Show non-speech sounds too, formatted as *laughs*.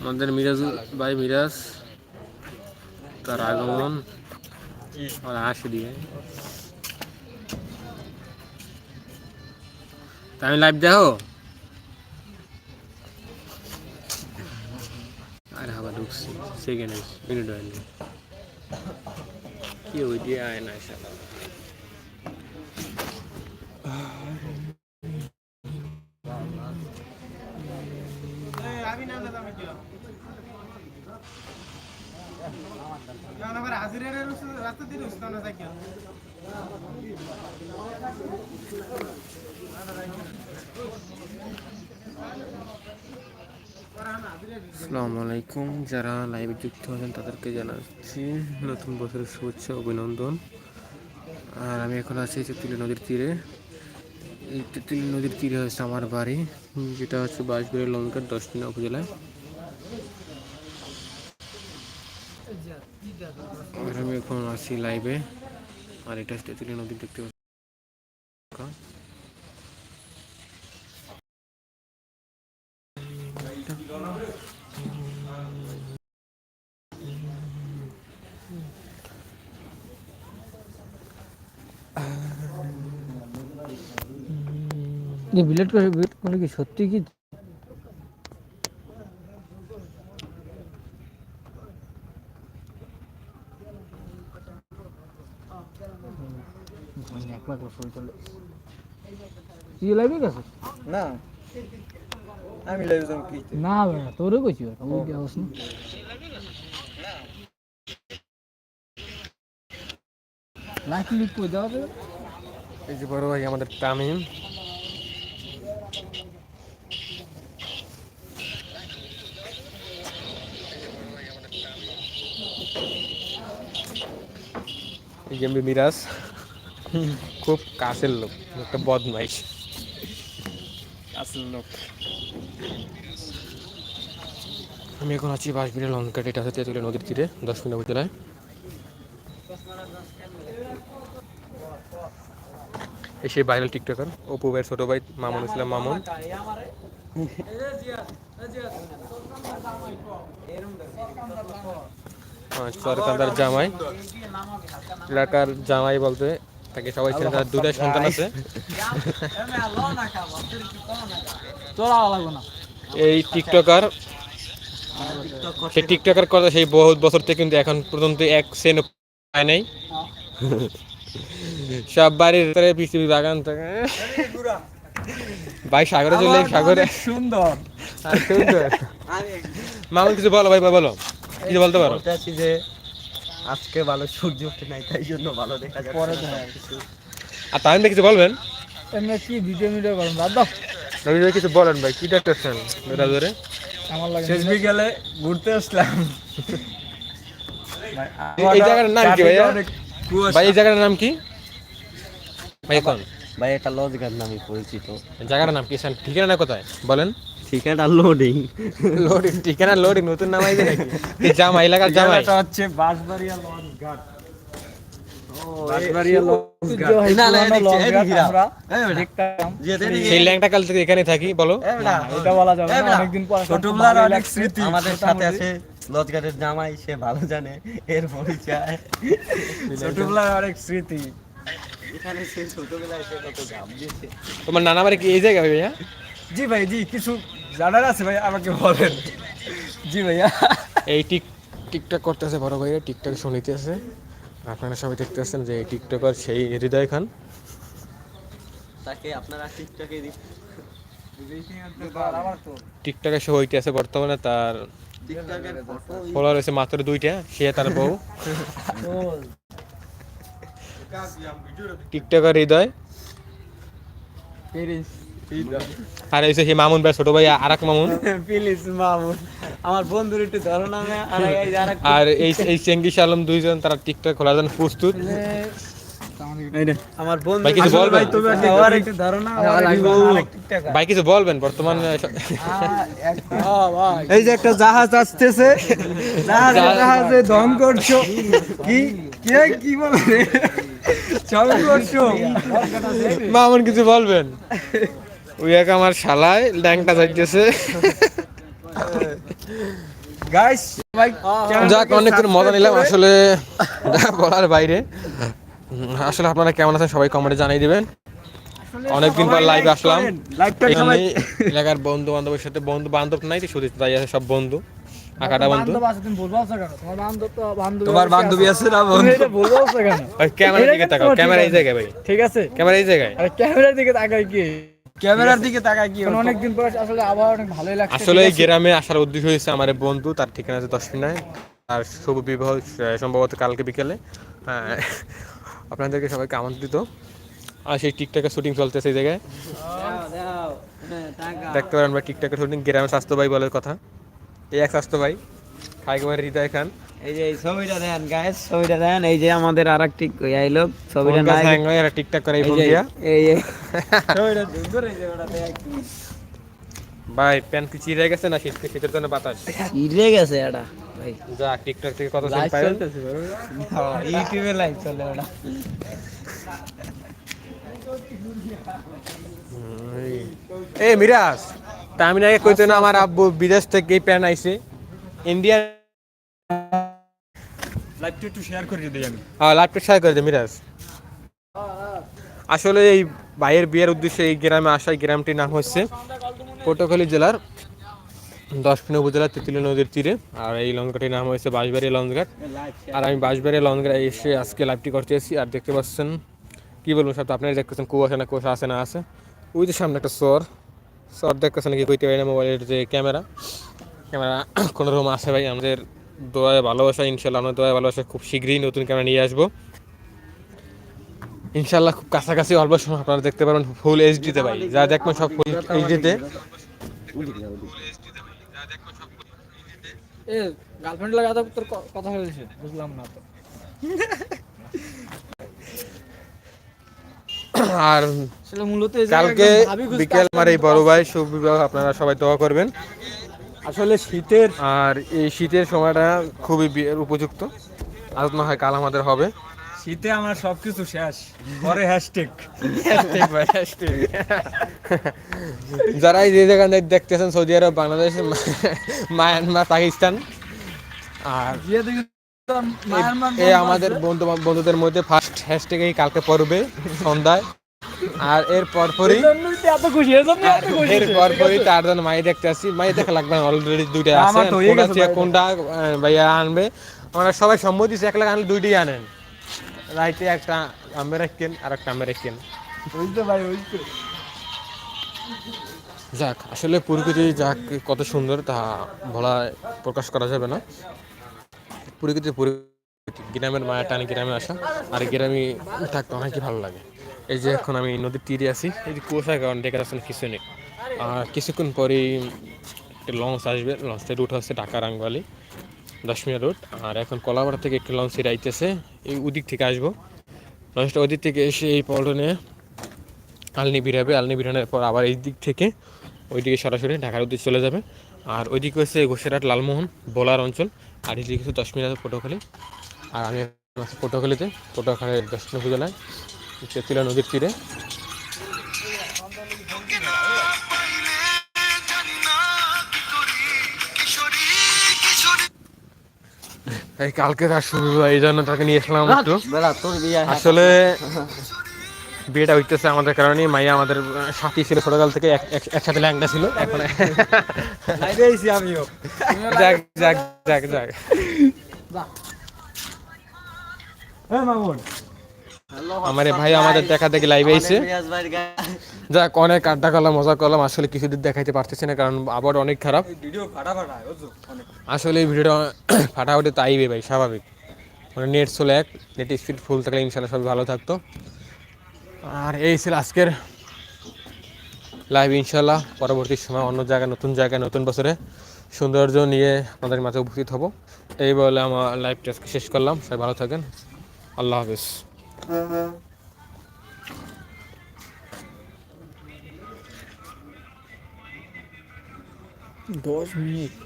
আমাদের মিরাজ, ভাই মিরাজ, তার আগমন, আর দিয়ে। আমি লাইভ দেখো? আর হাবা, ঢুকছি। সেকেন্ড মিনিট হয়নি কি ওই দিয়ে আয় না আসসালামু আলাইকুম যারা লাইভে যুক্ত হয়েছেন তাদেরকে জানাচ্ছি নতুন বছরের শুভেচ্ছা, অভিনন্দন। আর আমি এখন আছি তেঁতুলি নদীর তীরে। এই তেঁতুলি নদীর তীরে হচ্ছে আমার বাড়ি, যেটা হচ্ছে বাঁশবাড়ি লঙ্কার দশটিনা উপজেলায়। আর আমি এখন আছি লাইভে আর এটা তেঁতুলি নদী দেখতে বিলেট করে করে কি সত্যি কি? তুই লাইভে গেছে না। আমি লাইভ যাম কি? না বেড়া তোরে কইছি বেটা ওই কি অবস্থা লাইক লিক কই? দাও এই যে বড় ভাই আমাদের তামিম। এই যে মিরাজ। খুব কাছের লোক একটা বদমাইশ। আসল লোক। আমি এখন আছি বাঁশবিড়ে লঙ্কা এটা হচ্ছে তেঁতুলিয়া নদীর তীরে দশ মিনিট উপজেলায় এই সেই ভাইরাল টিকটকার অপু ভাইয়ের ছোট ভাই মামুন ইসলাম মামুন। চরকান্দার জামাই। এলাকার জামাই বলতে তাকে সবাই চেনে তার দুটাই সন্তান আছে চলা লাগবে না এই টিকটকার সেই টিকটকার কথা সেই বহুত বছর থেকে কিন্তু এখন পর্যন্ত এক সেন পায় নাই। সব বাড়ির ভিতরে পৃথিবী বাগান থেকে। ভাই সাগরে চলে সাগরে। সুন্দর। সুন্দর। মামুন কিছু বলো ভাই ভাই বলো। কিছু বলতে পারো? যে আজকে ভালো সূর্য ওঠে নাই তাই জন্য ভালো দেখা যাচ্ছে পরে আর কিছু বলবেন? এমনি কি ভিডিও মিডিও করেন? বাদ দাও। নবীন ভাই কিছু বলেন ভাই কি দেখতেছেন? বেটা ধরে। আমার লাগে শেষ বিকেলে ঘুরতে আসলাম। এই জায়গাটার নাম কি ভাইয়া? ভাই এই জায়গাটার নাম কি? ভাই এখন। ভাই এটা লজঘাট নামে পরিচিত। জায়গাটার নাম কি? স্যার ঠিকানা না কোথায়? বলেন। ঠিকানা লোডিং লোডিং ঠিকানা লোডিং নতুন নাম আইছে নাকি? এই জামা এলাকার জামাই। এটা হচ্ছে বাঁশবাড়িয়া এখানে থাকি বলো। ছোটবেলার অনেক স্মৃতি আমাদের সাথে আছে লজঘাটের জামাই সে ভালো জানে এর পরিচয়। *laughs* ছোটবেলার অনেক স্মৃতি। তোমার নানা বাড়ি কি এই জায়গা ভাইয়া? জি ভাই জি কিছু জানার আছে ভাই আমাকে বলেন। জি ভাইয়া। এই টিক টিকটক করতেছে বড় ভাইয়া টিকটক শুনিতেছে। আপনারা সবাই দেখতে পাচ্ছেন যে এই টিকটকার সেই হৃদয় খান। তাকে আপনারা টিকটকে টিকটকে শো হইতেছে বর্তমানে তার টিকটকের ফটো ফলোয়ার হয়েছে মাত্র দুইটা সে তার বউ। টিকটকার হৃদয়। আর সেই মামুন ভাই ছোট ভাই আর এক মামুন। প্লিজ মামুন। আমার বন্ধুর একটু ধরো না আর এই যারা আর এই এই চেঙ্গিস আলম দুইজন তারা টিকটক খোলার জন্য প্রস্তুত। আমার বন্ধু ভাই কিছু বলবেন? ভাই তুমি আর একটু ধরো না আমার আরেক ভাই কিছু বলবেন? বর্তমান এই যে একটা জাহাজ আসতেছে। জাহাজে দম করছ। কি কে কি বলে মামুন কিছু বলবেন? ওই এক আমার শালায় ল্যাংটা যাইতেছে। গাইস যাক অনেকক্ষণ মজা নিলাম আসলে বলার বাইরে। আসলে আপনারা কেমন আছেন সবাই কমেন্টে জানিয়ে দিবেন। অনেকদিন পর লাইভে আসলাম। এখানে এলাকার বন্ধু বান্ধবের সাথে বন্ধু বান্ধব নাই তো শুধু তাই আছে সব বন্ধু আকাটা বন্ধু। বান্ধব আছে তুমি বলব আছে কেন? তোমার বান্ধব তো বান্ধব তোমার বান্ধবী আছে না বন্ধু? এটা বলব আছে কেন? ওই ক্যামেরার দিকে তাকাও ক্যামেরা এই জায়গায় ভাই। ঠিক আছে? ক্যামেরা এই জায়গায়। আরে ক্যামেরার দিকে তাকাই কি? ক্যামেরার দিকে তাকায় কি কারণ অনেকদিন পর আসলে আবার অনেক ভালোই লাগছে আসলে এই গ্রামে আসার উদ্দেশ্য হয়েছে আমার বন্ধু তার ঠিকানা আছে দশমিনায়। আর শুভ বিবাহ সম্ভবত কালকে বিকেলে। হ্যাঁ, আপনাদেরকে সবাইকে আমন্ত্রিত। আর সেই টিকটকের শুটিং চলতেছে সেই জায়গায়। দেখতে পারেন আমরা টিকটকের শুটিং গ্রামে স্বাস্থ্য ভাই বলে কথা। এই এক স্বাস্থ্য ভাই খাই কুমার হৃদয় খান এই যে এই ছবিটা গাইস ছবিটা এই যে আমাদের লোক ছবিটা নাই। হ্যাং হয়, এরা টিকটক করে ফোন দিয়া। এই যে *laughs* ছবিটা এই যে ওটা দেখ। ভাই প্যান্ট কি চিরে গেছে না শীত শীতের জন্য বাতাস? ইরে গেছে এটা ভাই। যা টিকটক থেকে কত পাই ইউটিউবে লাইভ চলে ওটা। মিরাজ তা আমি নাকি কইতো না আমার আব্বু বিদেশ থেকে এই প্যান আইছে। ইন্ডিয়ান লাইভটা একটু শেয়ার করে দিই আমি। হ্যাঁ লাইভটা শেয়ার করে দে মিরাজ। আসলে এই ভাইয়ের বিয়ের উদ্দেশ্যে এই গ্রামে আসা এই গ্রামটির নাম হচ্ছে পটুয়াখালী জেলার দশপিন উপজেলার তেঁতুলি নদীর তীরে। আর এই লঞ্চঘাটির নাম হয়েছে বাঁশবাড়ি লঞ্চঘাট। আর আমি বাঁশবাড়ি লঞ্চঘাটে এসে আজকে লাইভটি করতে এসেছি। আর দেখতে পাচ্ছেন কি বলব সব তো আপনারা দেখতেছেন কুয়াশা না কুয়াশা আছে না আছে। ওই যে সামনে একটা সর। সর দেখতেছেন কি কইতে পারি না মোবাইলের যে ক্যামেরা। ক্যামেরা *coughs* কোনো রকম আছে ভাই? আমাদের দোয়ায় ভালোবাসা ইনশাল্লাহ আমাদের দোয়ায় ভালোবাসা খুব শীঘ্রই নতুন ক্যামেরা নিয়ে আসব। ইনশাল্লাহ খুব কাছাকাছি অল্প সময় আপনারা দেখতে পারবেন ফুল এইচডিতে ভাই। যা দেখবেন সব ফুল এইচডিতে এ গার্লফ্রেন্ড লাগা তোর কথা হয়েছে বুঝলাম না তো। *coughs* আর এই কালকে বিকেল আমার এই বড় ভাই শুভ বিবাহ আপনারা সবাই দোয়া করবেন। আসলে শীতের আর এই শীতের সময়টা খুবই বিয়ের উপযুক্ত। আজ না হয় কাল আমাদের হবে। শীতে আমার সবকিছু শেষ। পরে হ্যাশট্যাগ হ্যাশট্যাগ ভাই হ্যাশট্যাগ যারা এই জায়গা দেখতেছেন Saudi Arab Bangladesh Myanmar Pakistan আর বিয়ে দেখি মায়ানমার এই আমাদের বন্ধু বন্ধুদের মধ্যে ফার্স্ট হ্যাশট্যাগ এই কালকে পড়বে সন্ধ্যায়। আর এর পরপরই এর জন্য পরপরই চারজন মাই দেখতে আসছি। মাই দেখা লাগবে অলরেডি দুইটা আছে আমার কোনটা ভাইয়া আনবে। আমরা সবাই সম্মতি এক লাখ আনলে দুইটাই আনেন। রাইতে একটা আম্বে রাখেন আর একটা রাখেন বুঝতে ভাই যাক আসলে প্রকৃতি যাক কত সুন্দর তা বলা প্রকাশ করা যাবে না। প্রকৃতির প্রকৃতি গ্রামের মায়া টানে গ্রামে আসা আর গ্রামে থাকতে অনেকই ভালো লাগে? এই যে এখন আমি নদীর তীরে আছি। এই যে কুয়াশার কারণে যাচ্ছে কিছু নেই। আর কিছুক্ষণ পরেই একটা লঞ্চ আসবে। লঞ্চের রুট হচ্ছে ঢাকা রাঙ্গালি দশমিয়া রুট আর এখন কলাপাড়া থেকে একটি লঞ্চ আইতেছে। এই ওদিক থেকে আসব। লঞ্চটা ওদিক থেকে এসে এই পল্টনে আলনি বিরাবে। আলনি বিরানোর পর আবার এই দিক থেকে ওইদিকে সরাসরি ঢাকার উদ্দেশ্যে চলে যাবে। আর ওইদিকে হচ্ছে ঘোষেরহাট, লালমোহন, বোলার অঞ্চল। আর এদিকে হচ্ছে দশ পটুয়াখালী। আর আমি পটুয়াখালীতে। পটুয়াখালীর দক্ষিণ উপজেলায়। তেতুলা নদীর তীরে। এই কালকে তার শুরু এই জন্য তাকে নিয়ে আসলাম একটু। আসলে বিয়েটা হইতেছে আমাদের কারণে মাইয়া আমাদের সাথী ছিল ছোটকাল থেকে এক- এক- একসাথে ল্যাংটা ছিল এখন আমিও। যাক যাক যাক যাক। হ্যাঁ মামুন। আমার এই ভাই আমাদের দেখা দেখি লাইভে আইছে। যাক অনেক আড্ডা করলাম মজা করলাম। আসলে কিছুদিন দেখাইতে পারতেছি না কারণ আবার অনেক খারাপ। আসলে এই ভিডিওটা *coughs* ফাটাফাটি তাইবে ভাই স্বাভাবিক। মানে নেট চলে এক নেট স্পিড ফুল থাকলে ইনশাল্লাহ সবই ভালো থাকতো। আর এই ছিল আজকের লাইভ ইনশাল্লাহ পরবর্তী সময় অন্য জায়গায় নতুন জায়গায় নতুন বছরে সৌন্দর্য নিয়ে আপনাদের মাঝে উপস্থিত হব। এই বলে আমার লাইভটা শেষ করলাম। সবাই ভালো থাকেন। আল্লাহ হাফিজ। দশ মিনিট